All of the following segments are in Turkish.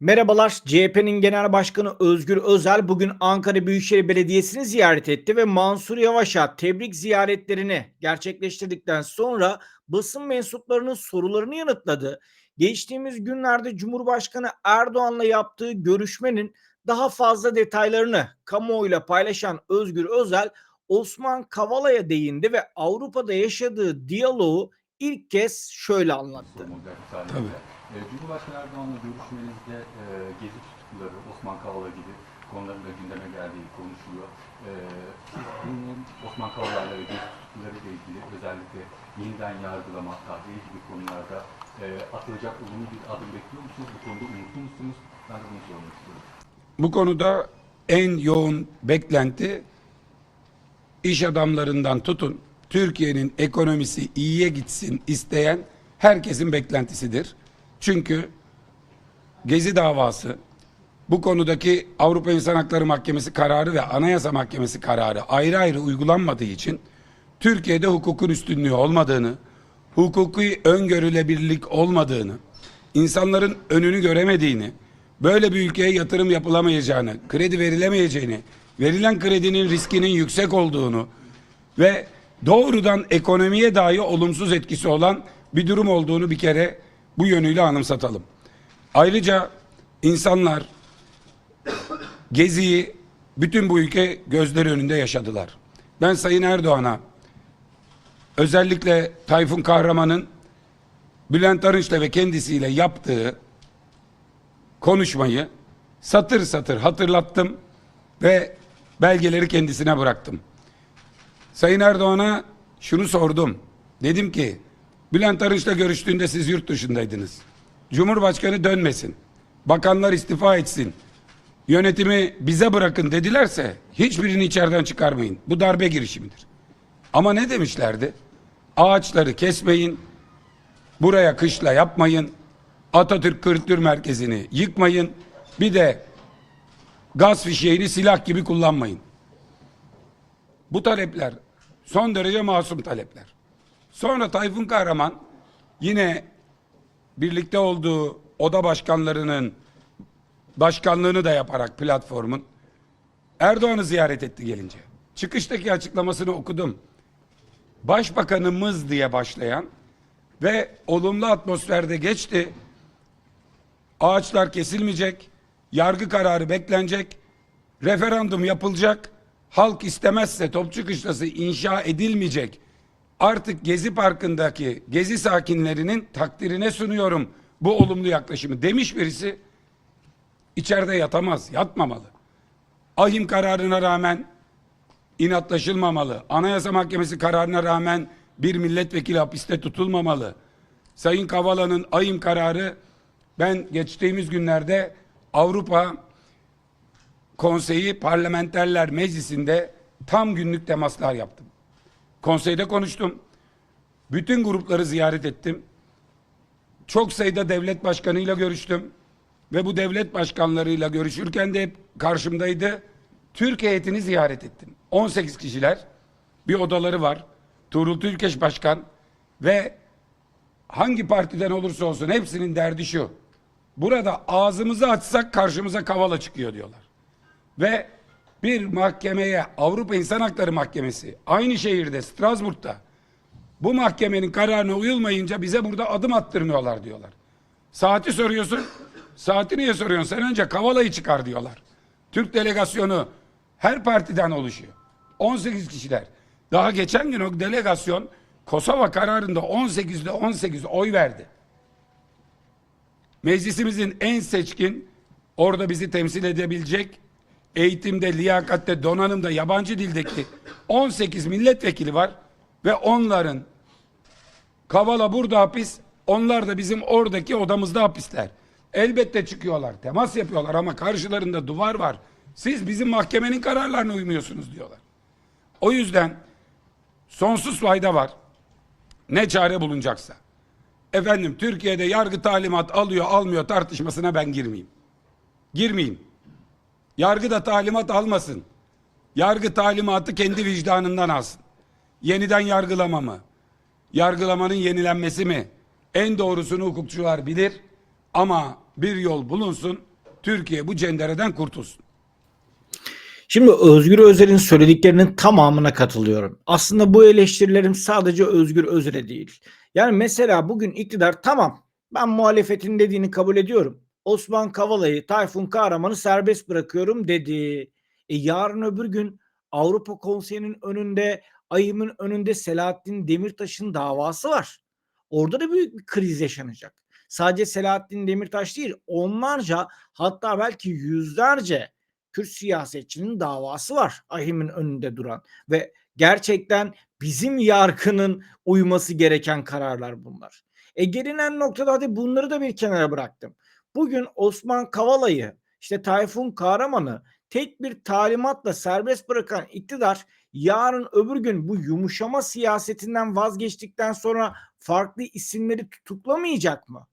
Merhabalar. CHP'nin Genel Başkanı Özgür Özel bugün Ankara Büyükşehir Belediyesi'ni ziyaret etti ve Mansur Yavaş'a tebrik ziyaretlerini gerçekleştirdikten sonra basın mensuplarının sorularını yanıtladı. Geçtiğimiz günlerde Cumhurbaşkanı Erdoğan'la yaptığı görüşmenin daha fazla detaylarını kamuoyuyla paylaşan Özgür Özel Osman Kavala'ya değindi ve Avrupa'da yaşadığı diyaloğu ilk kez şöyle anlattı. Tabii. E, Cumhurbaşkanı Erdoğan'la görüşmenizde e, gezi tutukluları, Osman Kavala gibi konuların da gündeme geldiği konuşuluyor. E, siz bunun Osman Kavala'yla ve gezi tutukluları ile ilgili özellikle yeniden yargılama, tahliye gibi konularda e, atılacak olumlu bir adım bekliyor musunuz? Bu konuda umutlu musunuz? Ben de bunu sormak istiyorum. Bu konuda en yoğun beklenti iş adamlarından tutun Türkiye'nin ekonomisi iyiye gitsin isteyen herkesin beklentisidir. Çünkü Gezi davası bu konudaki Avrupa İnsan Hakları Mahkemesi kararı ve Anayasa Mahkemesi kararı ayrı ayrı uygulanmadığı için Türkiye'de hukukun üstünlüğü olmadığını, hukuki öngörülebilirlik olmadığını, insanların önünü göremediğini, böyle bir ülkeye yatırım yapılamayacağını, kredi verilemeyeceğini, verilen kredinin riskinin yüksek olduğunu ve doğrudan ekonomiye dahi olumsuz etkisi olan bir durum olduğunu bir kere bu yönüyle anımsatalım. Ayrıca insanlar Gezi'yi bütün bu ülke gözleri önünde yaşadılar. Ben Sayın Erdoğan'a özellikle Tayfun Kahraman'ın Bülent Arınç'la ve kendisiyle yaptığı konuşmayı satır satır hatırlattım ve belgeleri kendisine bıraktım. Sayın Erdoğan'a şunu sordum. Dedim ki Bülent Arınç'la görüştüğünde siz yurt dışındaydınız. Cumhurbaşkanı dönmesin. Bakanlar istifa etsin. Yönetimi bize bırakın dedilerse hiçbirini içeriden çıkarmayın. Bu darbe girişimidir. Ama ne demişlerdi? Ağaçları kesmeyin. Buraya kışla yapmayın. Atatürk Kültür Merkezi'ni yıkmayın. Bir de gaz fişeğini silah gibi kullanmayın. Bu talepler son derece masum talepler. Sonra Tayfun Kahraman yine birlikte olduğu oda başkanlarının başkanlığını da yaparak platformun Erdoğan'ı ziyaret etti gelince. Çıkıştaki açıklamasını okudum. Başbakanımız diye başlayan ve olumlu atmosferde geçti. Ağaçlar kesilmeyecek, yargı kararı beklenecek, referandum yapılacak, halk istemezse Topçu Kışlası inşa edilmeyecek. Artık Gezi Parkı'ndaki Gezi sakinlerinin takdirine sunuyorum bu olumlu yaklaşımı demiş birisi içeride yatamaz, yatmamalı. Ahim kararına rağmen inatlaşılmamalı. Anayasa Mahkemesi kararına rağmen bir milletvekili hapiste tutulmamalı. Sayın Kavala'nın ahim kararı ben geçtiğimiz günlerde Avrupa Konseyi Parlamenterler Meclisi'nde tam günlük temaslar yaptım. Konseyde konuştum. Bütün grupları ziyaret ettim. Çok sayıda devlet başkanıyla görüştüm. Ve bu devlet başkanlarıyla görüşürken de hep karşımdaydı. Türk heyetini ziyaret ettim. 18 kişiler. Bir odaları var. Tuğrul Türkeş Başkan ve hangi partiden olursa olsun hepsinin derdi şu. Burada ağzımızı açsak karşımıza kavala çıkıyor diyorlar. Ve bir mahkemeye Avrupa İnsan Hakları Mahkemesi aynı şehirde Strasbourg'da bu mahkemenin kararına uyulmayınca bize burada adım attırmıyorlar diyorlar. Saati soruyorsun. Saati niye soruyorsun? Sen önce Kavala'yı çıkar diyorlar. Türk delegasyonu her partiden oluşuyor. 18 kişiler. Daha geçen gün o delegasyon Kosova kararında 18'de 18 oy verdi. Meclisimizin en seçkin orada bizi temsil edebilecek eğitimde, liyakatte, donanımda, yabancı dildeki 18 milletvekili var ve onların Kavala burada hapis, onlar da bizim oradaki odamızda hapisler. Elbette çıkıyorlar, temas yapıyorlar ama karşılarında duvar var. Siz bizim mahkemenin kararlarına uymuyorsunuz diyorlar. O yüzden sonsuz fayda var. Ne çare bulunacaksa. Efendim Türkiye'de yargı talimat alıyor almıyor tartışmasına ben girmeyeyim. Girmeyeyim. Yargı da talimat almasın. Yargı talimatı kendi vicdanından alsın. Yeniden yargılama mı? Yargılamanın yenilenmesi mi? En doğrusunu hukukçular bilir. Ama bir yol bulunsun. Türkiye bu cendereden kurtulsun. Şimdi Özgür Özel'in söylediklerinin tamamına katılıyorum. Aslında bu eleştirilerim sadece Özgür Özel'e değil. Yani mesela bugün iktidar tamam ben muhalefetin dediğini kabul ediyorum. Osman Kavala'yı, Tayfun Kahraman'ı serbest bırakıyorum dedi. E yarın öbür gün Avrupa Konseyi'nin önünde, ayımın önünde Selahattin Demirtaş'ın davası var. Orada da büyük bir kriz yaşanacak. Sadece Selahattin Demirtaş değil, onlarca hatta belki yüzlerce Kürt siyasetçinin davası var AHİM'in önünde duran ve gerçekten bizim yargının uyması gereken kararlar bunlar. E gelinen noktada hadi bunları da bir kenara bıraktım. Bugün Osman Kavala'yı işte Tayfun Kahraman'ı tek bir talimatla serbest bırakan iktidar yarın öbür gün bu yumuşama siyasetinden vazgeçtikten sonra farklı isimleri tutuklamayacak mı?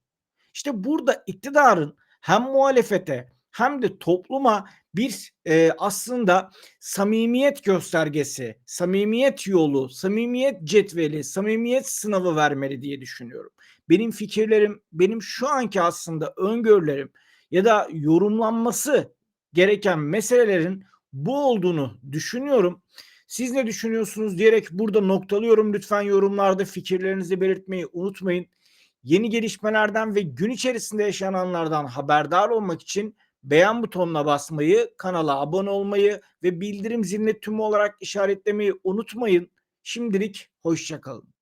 İşte burada iktidarın hem muhalefete hem de topluma bir e, aslında samimiyet göstergesi, samimiyet yolu, samimiyet cetveli, samimiyet sınavı vermeli diye düşünüyorum. Benim fikirlerim, benim şu anki aslında öngörülerim ya da yorumlanması gereken meselelerin bu olduğunu düşünüyorum. Siz ne düşünüyorsunuz diyerek burada noktalıyorum. Lütfen yorumlarda fikirlerinizi belirtmeyi unutmayın. Yeni gelişmelerden ve gün içerisinde yaşananlardan haberdar olmak için beğen butonuna basmayı, kanala abone olmayı ve bildirim zilini tüm olarak işaretlemeyi unutmayın. Şimdilik hoşçakalın.